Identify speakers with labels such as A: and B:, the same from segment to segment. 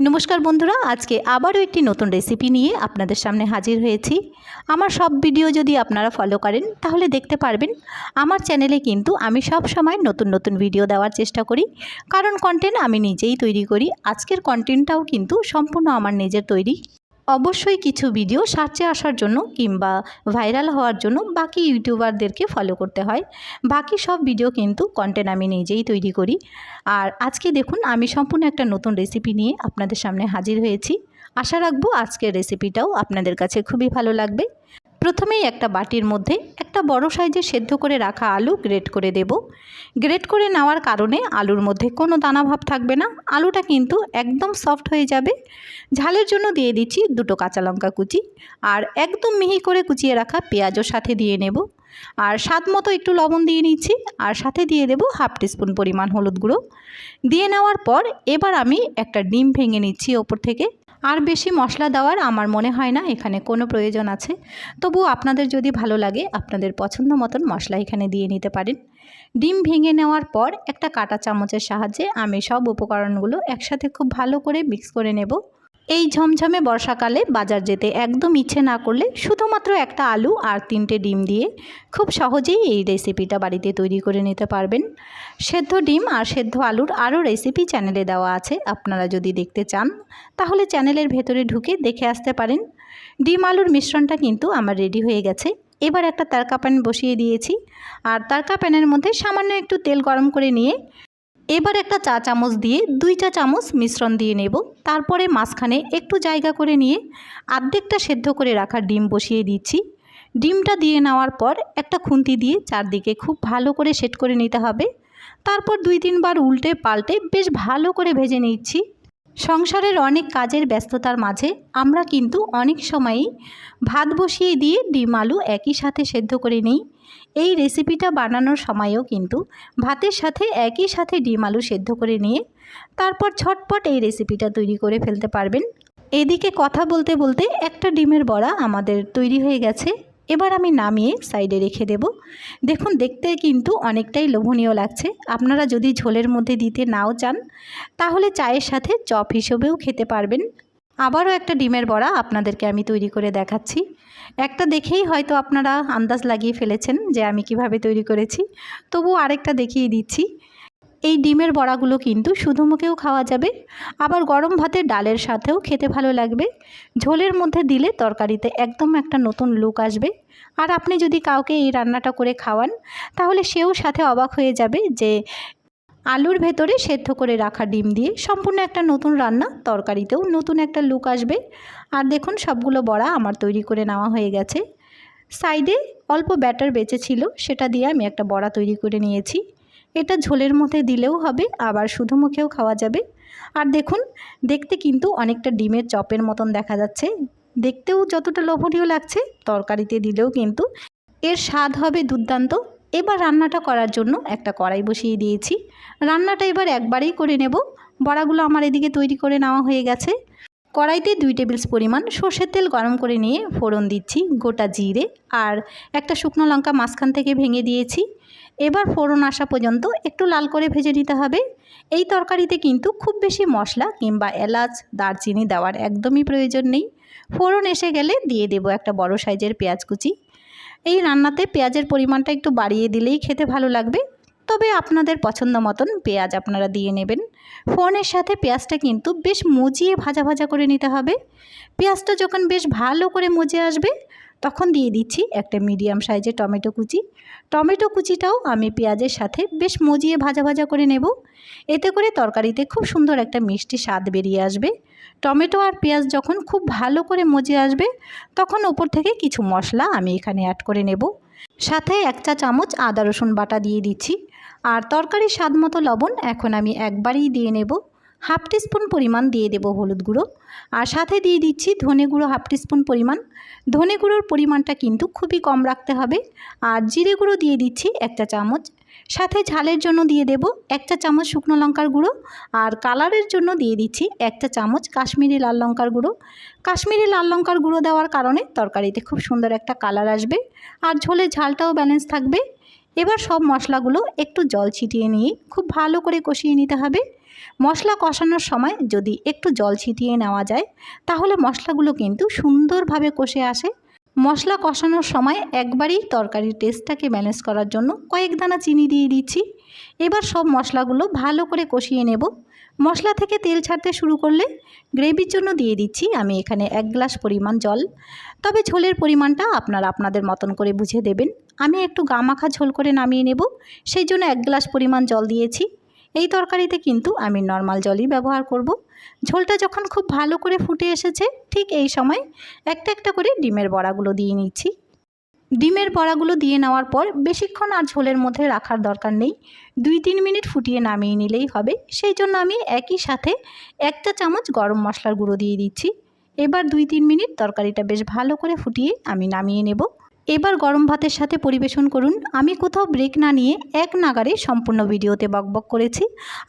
A: নমস্কার বন্ধুরা, আজকে আবারও একটি নতুন রেসিপি নিয়ে আপনাদের সামনে হাজির হয়েছি। আমার সব ভিডিও যদি আপনারা ফলো করেন, তাহলে দেখতে পারবেন আমার চ্যানেলে কিন্তু আমি সব সময় নতুন নতুন ভিডিও দেওয়ার চেষ্টা করি। কারণ কন্টেন্ট আমি নিজেই তৈরি করি। আজকের কন্টেন্টটাও কিন্তু সম্পূর্ণ আমার নিজের তৈরি। অবশ্যই কিছু ভিডিও সার্চে আসার জন্য কিংবা ভাইরাল হওয়ার জন্য বাকি ইউটিউবারদেরকে ফলো করতে হয়। বাকি সব ভিডিও কিন্তু কন্টেন্ট আমি নিজেই তৈরি করি। আর আজকে দেখুন, আমি সম্পূর্ণ একটা নতুন রেসিপি নিয়ে আপনাদের সামনে হাজির হয়েছি। আশা রাখব আজকের রেসিপিটাও আপনাদের কাছে খুবই ভালো লাগবে। প্রথমেই একটা বাটির মধ্যে একটা বড় সাইজে সেদ্ধ করে রাখা আলু গ্রেট করে দেব। গ্রেট করে নেওয়ার কারণে আলুর মধ্যে কোনো দানা ভাব থাকবে না। আলুটা কিন্তু একদম সফট হয়ে যাবে। ঝালের জন্য দিয়ে দিচ্ছি দুটো কাঁচা লঙ্কা কুচি আর একদম মিহি করে কুচিয়ে রাখা পেঁয়াজও সাথে দিয়ে নেব। আর স্বাদ মতো একটু লবণ দিয়ে নিচ্ছি, আর সাথে দিয়ে দেব হাফ টিস্পুন পরিমাণ হলুদ গুঁড়ো। দিয়ে নেওয়ার পর এবার আমি একটা ডিম ভেঙে নিচ্ছি ওপর থেকে। আর বেশি মশলা দেওয়ার আমার মনে হয় না, এখানে কোনো প্রয়োজন আছে। তবু আপনাদের যদি ভালো লাগে, আপনাদের পছন্দ মতন মশলা এখানে দিয়ে নিতে পারেন। ডিম ভেঙে নেওয়ার পর একটা কাঁটা চামচের সাহায্যে আমি সব উপকরণগুলো একসাথে খুব ভালো করে মিক্স করে নেব। এই ঝমঝমে বর্ষাকালে বাজার যেতে একদম ইচ্ছে না করলে শুধুমাত্র একটা আলু আর তিনটে ডিম দিয়ে খুব সহজেই এই রেসিপিটা বাড়িতে তৈরি করে নিতে পারবেন। সেদ্ধ ডিম আর সেদ্ধ আলুর আরও রেসিপি চ্যানেলে দেওয়া আছে, আপনারা যদি দেখতে চান, তাহলে চ্যানেলের ভেতরে ঢুকে দেখে আসতে পারেন। ডিম আলুর মিশ্রণটা কিন্তু আমার রেডি হয়ে গেছে। এবার একটা তারকা প্যান বসিয়ে দিয়েছি। আর তারকা প্যানের মধ্যে সামান্য একটু তেল গরম করে নিয়ে এবার একটা চা চামচ দিয়ে দুই চা চামচ মিশ্রণ দিয়ে নেব। তারপরে মাঝখানে একটু জায়গা করে নিয়ে আর্ধেকটা সেদ্ধ করে রাখা ডিম বসিয়ে দিচ্ছি। ডিমটা দিয়ে নেওয়ার পর একটা খুন্তি দিয়ে চারদিকে খুব ভালো করে সেট করে নিতে হবে। তারপর দুই তিনবার উল্টে পাল্টে বেশ ভালো করে ভেজে নিচ্ছি। সংসারের অনেক কাজের ব্যস্ততার মাঝে আমরা কিন্তু অনেক সময়ই ভাত বসিয়ে দিয়ে ডিম আলু একই সাথে সেদ্ধ করে নিই। এই রেসিপিটা বানানোর সময়ও কিন্তু ভাতের সাথে একই সাথে ডিম আলু সেদ্ধ করে নিয়ে তারপর ছটপট এই রেসিপিটা তৈরি করে ফেলতে পারবেন। এদিকে কথা বলতে বলতে একটা ডিমের বড়া আমাদের তৈরি হয়ে গেছে। এবার আমি নামিয়ে সাইডে রেখে দেব। দেখুন, দেখতে কিন্তু অনেকটাই লোভনীয় লাগছে। আপনারা যদি ঝোলের মধ্যে দিতে নাও চান, তাহলে চায়ের সাথে চপ হিসেবেও খেতে পারবেন। আবারও একটা ডিমের বড়া আপনাদেরকে আমি তৈরি করে দেখাচ্ছি। একটা দেখেই হয়তো আপনারা আন্দাজ লাগিয়ে ফেলেছেন যে আমি কীভাবে তৈরি করেছি। তবু আরেকটা দেখিয়ে দিচ্ছি। এই ডিমের বড়াগুলো কিন্তু শুধু মুখেও খাওয়া যাবে, আবার গরম ভাতের ডালের সাথেও খেতে ভালো লাগবে। ঝোলের মধ্যে দিলে তরকারিতে একদম একটা নতুন লুক আসবে। আর আপনি যদি কাউকে এই রান্নাটা করে খাওয়ান, তাহলে সেও সাথে অবাক হয়ে যাবে যে আলুর ভেতরে সেদ্ধ করে রাখা ডিম দিয়ে সম্পূর্ণ একটা নতুন রান্না তরকারিতেও নতুন একটা লুক আসবে। আর দেখুন সবগুলো বড়া আমার তৈরি করে নেওয়া হয়ে গেছে। সাইডে অল্প ব্যাটার বেঁচে ছিল, সেটা দিয়ে আমি একটা বড়া তৈরি করে নিয়েছি। এটা ঝোলের মধ্যে দিলেও হবে, আবার শুধু মুখেও খাওয়া যাবে। আর দেখুন, দেখতে কিন্তু অনেকটা ডিমের চপের মতন দেখা যাচ্ছে। দেখতেও যতটা লোভনীয় লাগছে, তরকারিতে দিলেও কিন্তু এর স্বাদ হবে দুর্দান্ত। এবার রান্নাটা করার জন্য একটা কড়াই বসিয়ে দিয়েছি। রান্নাটা এবার একবারেই করে নেব। বড়াগুলো আমার এদিকে তৈরি করে নেওয়া হয়ে গেছে। কড়াইতে দুই টেবিল পরিমাণ সর্ষের তেল গরম করে নিয়ে ফোড়ন দিচ্ছি গোটা জিরে, আর একটা শুকনো লঙ্কা মাঝখান থেকে ভেঙে দিয়েছি। এবার ফোড়ন আসা পর্যন্ত একটু লাল করে ভেজে নিতে হবে। এই তরকারিতে কিন্তু খুব বেশি মশলা কিংবা এলাচ, দারচিনি দেওয়ার একদমই প্রয়োজন নেই। ফোড়ন এসে গেলে দিয়ে দেব একটা বড় সাইজের পেঁয়াজ কুচি। এই রান্নাতে পেঁয়াজের পরিমাণটা একটু বাড়িয়ে দিলেই খেতে ভালো লাগবে। তবে আপনাদের পছন্দ মতন পেঁয়াজ আপনারা দিয়ে নেবেন। ফোনের সাথে পেঁয়াজটা কিন্তু বেশ মজিয়ে ভাজা ভাজা করে নিতে হবে। পেঁয়াজটা যখন বেশ ভালো করে মজে আসবে, তখন দিয়ে দিচ্ছি একটা মিডিয়াম সাইজের টমেটো কুচি। টমেটো কুচিটাও আমি পেঁয়াজের সাথে বেশ মজিয়ে ভাজা ভাজা করে নেব। এতে করে তরকারিতে খুব সুন্দর একটা মিষ্টি স্বাদ বেরিয়ে আসবে। টমেটো আর পেঁয়াজ যখন খুব ভালো করে মজে আসবে, তখন ওপর থেকে কিছু মশলা আমি এখানে অ্যাড করে নেব। সাথে এক চা চামচ আদা রসুন বাটা দিয়ে দিচ্ছি। আর তরকারির স্বাদ মতো লবণ এখন আমি একবারই দিয়ে নেব। হাফ টিস্পুন পরিমাণ দিয়ে দেব হলুদ গুঁড়ো। আর সাথে দিয়ে দিচ্ছি ধনে গুঁড়ো হাফ টিস্পুন পরিমাণ। ধনে গুঁড়োর পরিমাণটা কিন্তু খুবই কম রাখতে হবে। আর জিরে গুঁড়ো দিয়ে দিচ্ছি একটা চামচ সাথে ঝালের জন্য দিয়ে দেব একটা চামচ শুকনো লঙ্কার গুঁড়ো আর কালারের জন্য দিয়ে দিচ্ছি একটা চামচ কাশ্মীরি লাল লঙ্কার গুঁড়ো। কাশ্মীরি লাল লঙ্কার গুঁড়ো দেওয়ার কারণে তরকারিতে খুব সুন্দর একটা কালার আসবে আর ঝোলের ঝালটাও ব্যালেন্স থাকবে। এবার সব মশলাগুলো একটু জল ছিটিয়ে নিয়ে খুব ভালো করে কষিয়ে নিতে হবে। মশলা কষানোর সময় যদি একটু জল ছিটিয়ে নেওয়া যায় তাহলে মশলাগুলো কিন্তু সুন্দরভাবে কষে আসে মশলা কষানোর সময় একবারেই তরকারির টেস্টটাকে ম্যানেজ করার জন্য কয়েক দানা চিনি দিয়ে দিচ্ছি। এবার সব মশলাগুলো ভালো করে কষিয়ে নেব। মশলা থেকে তেল ছাড়তে শুরু করলে গ্রেভির জন্য দিয়ে দিচ্ছি আমি এখানে এক গ্লাস পরিমাণ জল। তবে ঝোলের পরিমাণটা আপনারা আপনাদের মতন করে বুঝে দেবেন। আমি একটু গামাখা ঝোল করে নামিয়ে নেব। সেই জন্য এক গ্লাস পরিমাণ জল দিয়েছি। এই তরকারিতে কিন্তু আমি নর্মাল জলই ব্যবহার করব। ঝোলটা যখন খুব ভালো করে ফুটে এসেছে, ঠিক এই সময় একটা একটা করে ডিমের বড়াগুলো দিয়ে নিচ্ছি। ডিমের বড়াগুলো দিয়ে নেওয়ার পর বেশিক্ষণ আর ঝোলের মধ্যে রাখার দরকার নেই। দুই তিন মিনিট ফুটিয়ে নামিয়ে নিলেই হবে। সেই জন্য আমি একই সাথে একটা চামচ গরম মশলার গুঁড়ো দিয়ে দিচ্ছি। এবার দুই তিন মিনিট তরকারিটা বেশ ভালো করে ফুটিয়ে আমি নামিয়ে নেব। এবার গরম ভাতের সাথে পরিবেশন করুন। আমি কোথাও ব্রেক না নিয়ে এক নাগারে সম্পূর্ণ ভিডিওতে বকবক করেছি।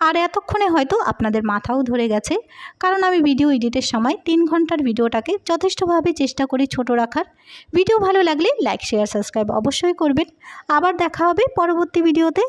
A: আর এতক্ষণে হয়তো আপনাদের মাথাও ধরে গেছে। কারণ আমি ভিডিও এডিটের সময় তিন ঘণ্টার ভিডিওটাকে যথেষ্টভাবে চেষ্টা করি ছোট রাখার। ভিডিও ভালো লাগলে লাইক শেয়ার সাবস্ক্রাইব অবশ্যই করবেন। আবার দেখা হবে পরবর্তী ভিডিওতে